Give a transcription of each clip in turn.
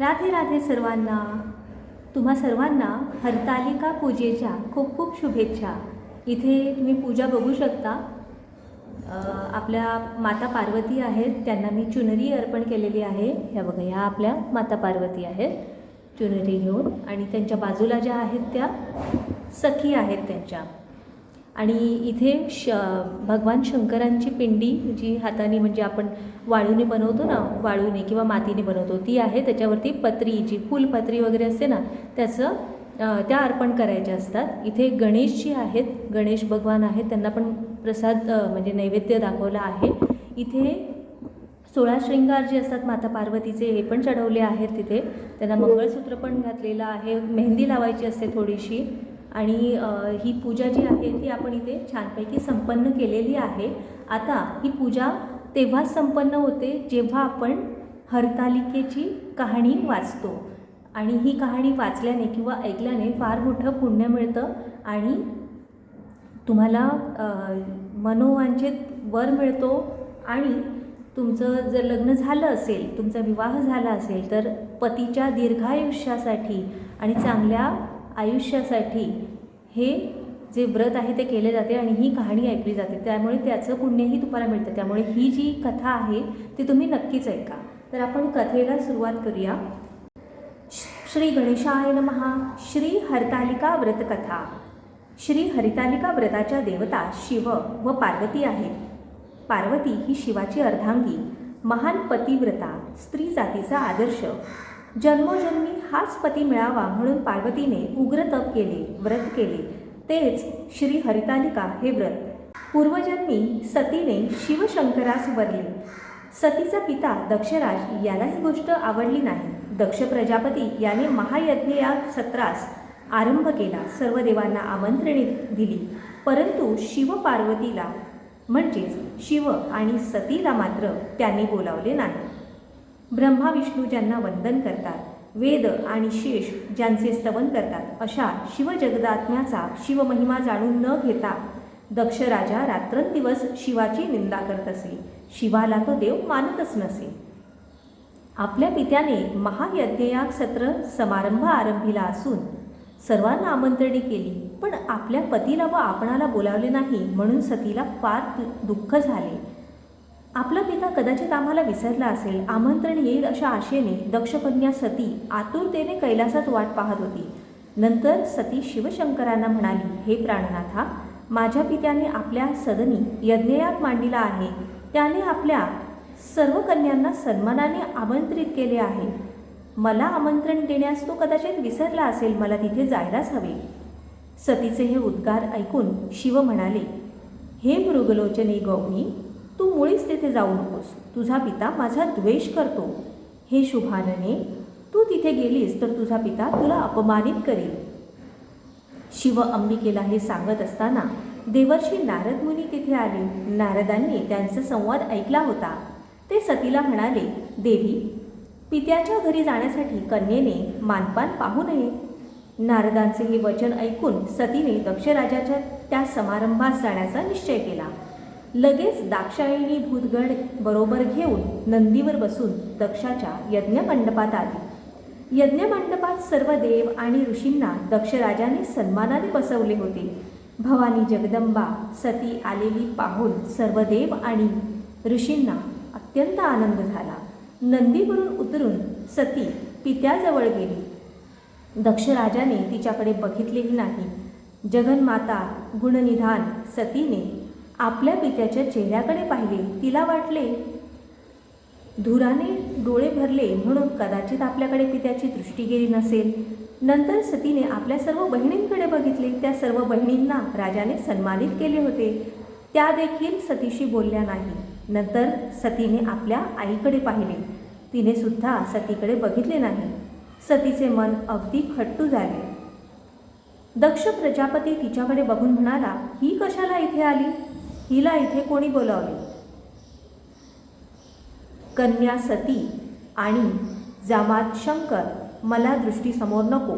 राधे राधे सर्वांना. तुम्हा सर्वांना हरतालिका पूजेच्या खूप खूप शुभेच्छा. इथे तुम्ही पूजा बघू शकता. आपल्या माता पार्वती आहेत. त्यांना मी चुनरी अर्पण केलेली आहे. ह्या बघा ह्या आपल्या माता पार्वती आहेत. चुनरी घेऊन. आणि त्यांच्या बाजूला ज्या आहेत त्या सखी आहेत त्यांच्या. आणि इथे श भगवान शंकरांची पिंडी जी हाताने म्हणजे आपण वाळूने बनवतो ना वाळूने किंवा मातीने बनवतो ती आहे. त्याच्यावरती पत्री जी फुलपत्री वगैरे असते ना त्याचं त्या अर्पण करायच्या असतात. इथे गणेशजी आहेत गणेश भगवान आहेत त्यांना पण प्रसाद म्हणजे नैवेद्य दाखवला आहे. इथे सोळा श्रृंगार जे असतात माता पार्वतीचे हे पण चढवले आहेत तिथे. त्यांना मंगळसूत्र पण घातलेलं आहे. मेहंदी लावायची असते थोडीशी. आणि ही पूजा जी आहे ती आपण इथे छानपैकी संपन्न केलेली आहे. आता ही पूजा तेव्हाच संपन्न होते जेव्हा आपण हरतालिकेची कहाणी वाचतो. आणि ही कहाणी वाचल्याने किंवा ऐकल्याने फार मोठं पुण्य मिळतं आणि तुम्हाला मनोवांछित वर मिळतो आणि तुमचं जर लग्न झालं असेल तुमचा विवाह झाला असेल तर पतीच्या दीर्घायुष्यासाठी आणि चांगल्या आयुष्यासाठी हे जे व्रत आहे ते केले जाते आणि ही कहाणी ऐकली जाते. त्यामुळे त्याचं पुण्यही तुम्हाला मिळतं. त्यामुळे ही जी कथा आहे ती तुम्ही नक्कीच ऐका. तर आपण कथेला सुरुवात करूया. श्री गणेशाय नमहा श्री हरतालिका व्रतकथा श्री हरितालिका व्रताच्या देवता शिव व पार्वती आहेत. पार्वती ही शिवाची अर्धांगी महान पतिव्रता स्त्री जातीचा आदर्श जन्मोजन्मी हाच पती मिळावा म्हणून पार्वतीने उग्र तप केले व्रत केले. तेच श्री हरितालिका हे व्रत. पूर्वजन्मी सतीने शिवशंकरास वरले. सतीचा पिता दक्षराज याला ही गोष्ट आवडली नाही. दक्ष प्रजापती याने महायज्ञ या सत्रास आरंभ केला सर्व देवांना आमंत्रणे दिली. परंतु शिव पार्वतीला म्हणजेच शिव आणि सतीला मात्र त्याने बोलावले नाही. ब्रह्मा विष्णू ज्यांना वंदन करतात वेद आणि शेष ज्यांचे स्तवन करतात अशा शिवजगदात्म्याचा शिवमहिमा जाणून न घेता दक्ष राजा रात्रंदिवस शिवाची निंदा करत असे. शिवाला तो देव मानतच नसे. आपल्या पित्याने महायज्ञयाग सत्र समारंभ आरंभिला असून सर्वांना आमंत्रणे केली पण आपल्या पतीला व आपणाला बोलावले नाही म्हणून सतीला फार दु- दुःख झाले. आपला पिता कदाचित आम्हाला विसरला असेल आमंत्रण येईल अशा आशेने दक्षकन्या सती आतुरतेने कैलासात वाट पाहत होती. नंतर सती शिवशंकरांना म्हणाली हे प्राणनाथा माझ्या पित्याने आपल्या सदनी यज्ञयाग मांडिला आहे. त्याने आपल्या सर्व कन्यांना सन्मानाने आमंत्रित केले आहे. मला आमंत्रण देण्यास तो कदाचित विसरला असेल मला तिथे जायलाच हवे. सतीचे हे उद्गार ऐकून शिव म्हणाले हे मृगलोचने गौरी तू मुळीच तेथे जाऊ नकोस. तुझा पिता माझा द्वेष करतो. हे शुभानने तू तिथे गेलीस तर तुझा पिता तुला अपमानित करेल. शिव अंबिकेला हे सांगत असताना देवर्षी नारद मुनी तिथे आले. नारदांनी त्यांचा संवाद ऐकला होता. ते सतीला म्हणाले देवी पित्याच्या घरी जाण्यासाठी कन्येने मानपान पाहू नये. नारदांचे हे वचन ऐकून सतीने दक्षराजाच्या त्या समारंभास जाण्याचा निश्चय केला. लगेच दाक्षायणी भूतगड बरोबर घेऊन नंदीवर बसून दक्षाच्या यज्ञमंडपात आली. यज्ञमंडपात सर्व देव आणि ऋषींना दक्षराजाने सन्मानाने बसवले होते. भवानी जगदंबा सती आलेली पाहून सर्व देव आणि ऋषींना अत्यंत आनंद झाला. नंदीवरून उतरून सती पित्याजवळ गेली. दक्षराजाने तिच्याकडे बघितलेही नाही. जगन्माता गुणनिधान सतीने आपल्या पित्याच्या चेहऱ्याकडे पाहिले तिला वाटले धुराने डोळे भरले म्हणून कदाचित आपल्याकडे पित्याची दृष्टी गेली नसेल. नंतर सतीने आपल्या सर्व बहिणींकडे बघितले. त्या सर्व बहिणींना राजाने सन्मानित केले होते. त्या देखील सतीशी बोलल्या नाही. नंतर सतीने आपल्या आईकडे पाहिले. तिने सुद्धा सतीकडे बघितले नाही. सतीचे मन अगदी खट्टू झाले. दक्ष प्रजापती तिच्याकडे बघून म्हणाला ही कशाला इथे आली? हिला इथे कोणी बोलावले? कन्या सती आणि जामात शंकर मला दृष्टीसमोर नको.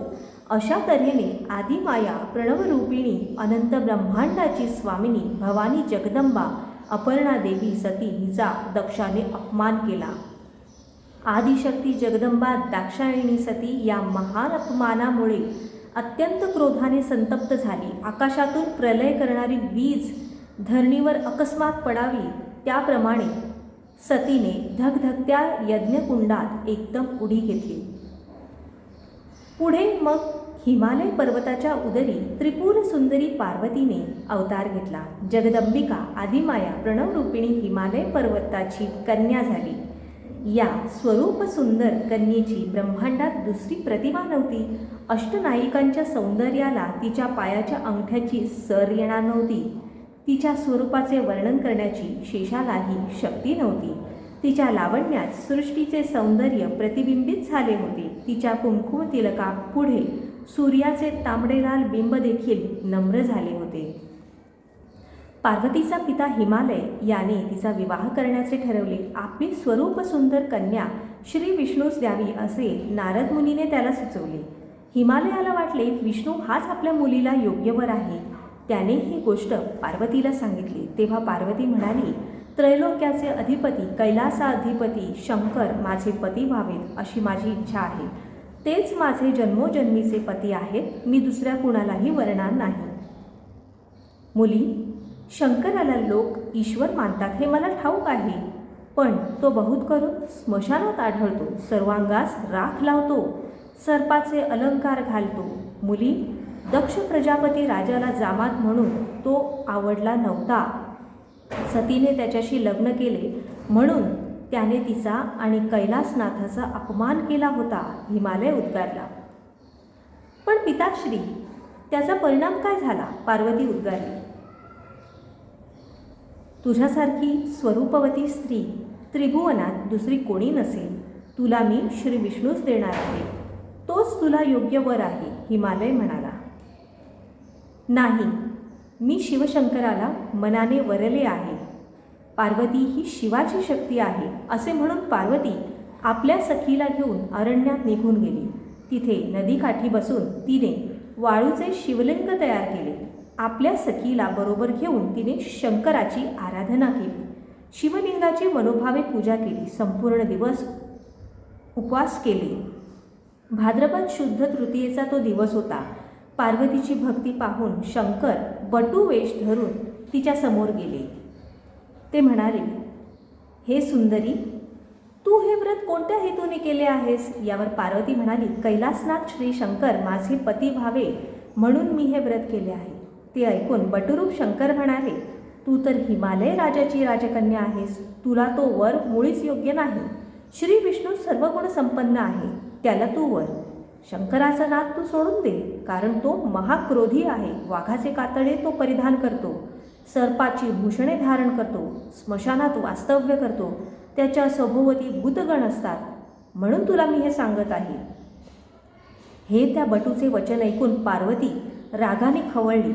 अशा तऱ्हेने आदिमाया प्रणवरूपिणी अनंत ब्रह्मांडाची स्वामिनी भवानी जगदंबा अपर्णा देवी सती हिचा दक्षाने अपमान केला. आदिशक्ती जगदंबा दाक्षायणी सती या महान अपमानामुळे अत्यंत क्रोधाने संतप्त झाली. आकाशातून प्रलय करणारी वीज धरणीवर अकस्मात पडावी त्याप्रमाणे सतीने धगधगत्या यज्ञकुंडात एकदम उडी घेतली. पुढे मग हिमालय पर्वताच्या उदरी त्रिपुर सुंदरी पार्वतीने अवतार घेतला. जगदंबिका आदिमाया प्रणवरूपिणी हिमालय पर्वताची कन्या झाली. या स्वरूप सुंदर कन्येची ब्रह्मांडात दुसरी प्रतिमा नव्हती. अष्टनायिकांच्या सौंदर्याला तिच्या पायाच्या अंगठ्याची सर येणार नव्हती. तिच्या स्वरूपाचे वर्णन करण्याची शेषालाही शक्ती नव्हती. तिच्या लावण्यात सृष्टीचे सौंदर्य प्रतिबिंबित झाले होते. तिच्या कुमकुम तिलका पुढे सूर्याचे तांबडेलाल बिंब देखील नम्र झाले होते. पार्वतीचा पिता हिमालय याने तिचा विवाह करण्याचे ठरवले. आपली स्वरूप सुंदर कन्या श्री विष्णूस द्यावी असे नारद मुनीने त्याला सुचवले. हिमालयाला वाटले विष्णू हाच आपल्या मुलीला योग्यवर आहे. त्याने ही गोष्ट पार्वतीला सांगितली. तेव्हा पार्वती म्हणाली त्रैलोक्याचे अधिपती कैलासा अधिपती शंकर माझे पती व्हावेत अशी माझी इच्छा आहे. तेच माझे जन्मोजन्मीचे पती आहेत. मी दुसऱ्या कुणालाही वरणार नाही. मुली शंकराला लोक ईश्वर मानतात हे मला ठाऊक आहे. पण तो बहुत करून स्मशानात आढळतो. सर्वांगास राख लावतो. सर्पाचे अलंकार घालतो. मुली दक्ष प्रजापती राजाला जामात म्हणून तो आवडला नव्हता. सतीने त्याच्याशी लग्न केले. म्हणून त्याने तिचा आणि कैलासनाथाचा अपमान केला होता हिमालय उद्गारला. पण पिताश्री त्याचा परिणाम काय झाला? पार्वती उद्गारली. तुझ्यासारखी स्वरूपवती स्त्री त्रिभुवनात दुसरी कोणी नसेल. तुला मी श्री विष्णूच देणार आहे. तोच तुला योग्य वर आहे हिमालय म्हणाला. नाही मी शिवशंकराला मनाने वरले आहे. पार्वती ही शिवाची शक्ती आहे असे म्हणून पार्वती आपल्या सखीला घेऊन अरण्यात निघून गेली. तिथे नदीकाठी बसून तिने वाळूचे शिवलिंग तयार केले. आपल्या सखीला बरोबर घेऊन तिने शंकराची आराधना केली. शिवलिंगाची मनोभावे पूजा केली संपूर्ण दिवस उपवास केले. भाद्रपद शुद्ध तृतीयेचा तो दिवस होता. पार्वतीची भक्ती पाहून शंकर बटू वेश धरून तिच्या समोर गेले. ते म्हणाले हे सुंदरी तू हे व्रत कोणत्या हेतूने केले आहेस? यावर पार्वती म्हणाली कैलासनाथ श्री शंकर माझे पती व्हावे म्हणून मी हे व्रत केले आहे. ते ऐकून बटुरूप शंकर म्हणाले तू तर हिमालय राजाची राजकन्या आहेस. तुला तो वर मुळीच योग्य नाही. श्री विष्णू सर्व गुण संपन्न आहे. त्याला तू वर शंकराचा नाद तू सोडून दे कारण तो महाक्रोधी आहे. वाघाचे कातडे तो परिधान करतो. सर्पाची भूषणे धारण करतो. स्मशानात वास्तव्य करतो. त्याच्या सभोवती भूतगण असतात. म्हणून तुला मी हे सांगत आहे. हे त्या बटूचे वचन ऐकून पार्वती रागाने खवळली.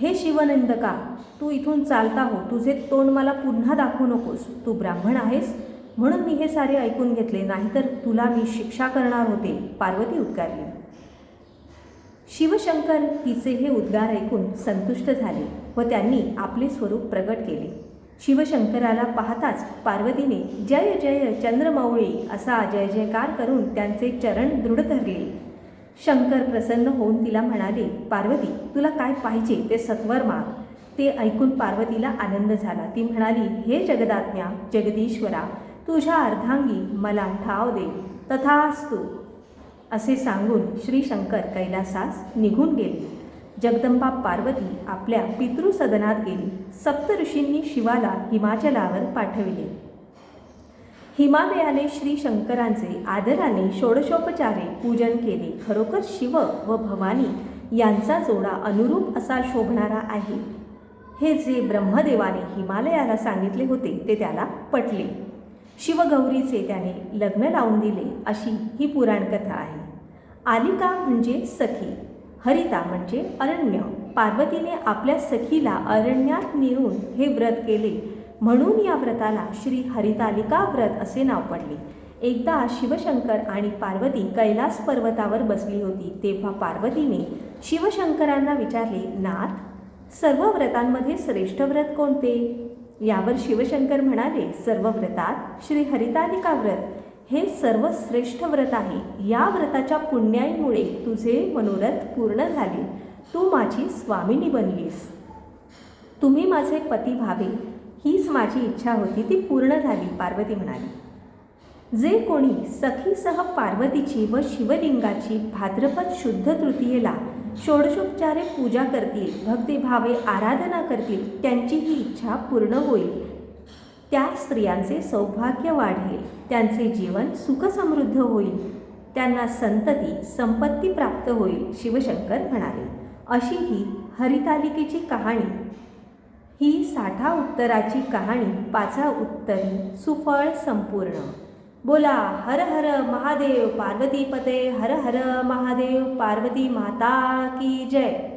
हे शिवनंदका तू इथून चालता हो. तुझे तोंड मला पुन्हा दाखवू नकोस. तू ब्राह्मण आहेस म्हणून मी हे सारे ऐकून घेतले नाहीतर तुला मी शिक्षा करणार होते. पार्वती उद्गारली. शिवशंकर तिचे हे उद्गार ऐकून संतुष्ट झाले व त्यांनी आपले स्वरूप प्रगट केले. शिवशंकराला पाहताच पार्वतीने जय जय चंद्रमौळी असा जय जयकार करून त्यांचे चरण दृढ धरले. शंकर प्रसन्न होऊन तिला म्हणाले पार्वती तुला काय पाहिजे ते सत्वर माग. ते ऐकून पार्वतीला आनंद झाला. ती म्हणाली हे जगदात्म्या जगदीश्वरा तुझ्या अर्धांगी मला ठाव दे तथास्तु. असे सांगून श्री शंकर कैलासास निघून गेले. जगदंबा पार्वती आपल्या पितृसदनात गेली. सप्तऋषींनी शिवाला हिमाचलावर पाठविले. हिमालयाने श्री शंकरांचे आदराने षोडशोपचारे पूजन केले. खरोखर शिव व भवानी यांचा जोडा अनुरूप असा शोभणारा आहे. हे जे ब्रह्मदेवाने हिमालयाला सांगितले होते ते त्याला पटले. शिवगौरीचे त्याने लग्न लावून दिले अशी ही पुराणकथा आहे. आलिका म्हणजे सखी हरिता म्हणजे अरण्य. पार्वतीने आपल्या सखीला अरण्यात नेऊन हे व्रत केले. म्हणून या व्रताला श्री हरितालिका व्रत असे नाव पडले. एकदा शिवशंकर आणि पार्वती कैलास पर्वतावर बसली होती तेव्हा पार्वतीने शिवशंकरांना विचारले नाथ सर्व व्रतांमध्ये श्रेष्ठ व्रत कोणते? यावर शिवशंकर म्हणाले सर्व व्रतात श्री हरितालिका व्रत हे सर्वश्रेष्ठ व्रत आहे. या व्रताच्या पुण्याईमुळे तुझे मनोरथ पूर्ण झाले. तू माझी स्वामिनी बनलीस. तुम्ही माझे पती व्हावे. हीच माझी इच्छा होती. ती पूर्ण झाली पार्वती म्हणाली. जे कोणी सखीसह पार्वतीची व शिवलिंगाची भाद्रपद शुद्ध तृतीयेला षोडशोपचारे पूजा करतील भक्तिभावे आराधना करतील त्यांची ही इच्छा पूर्ण होईल. त्या स्त्रियांचे सौभाग्य वाढेल त्यांचे जीवन सुखसमृद्ध होईल. त्यांना संतती संपत्ती प्राप्त होईल शिवशंकर म्हणाले. अशी ही हरितालिकेची कहाणी. ही साठा उत्तराची कहाणी पाचा उत्तरी सुफळ संपूर्ण. बोला हर हर महादेव पार्वती पते हर हर महादेव पार्वती माता की जय.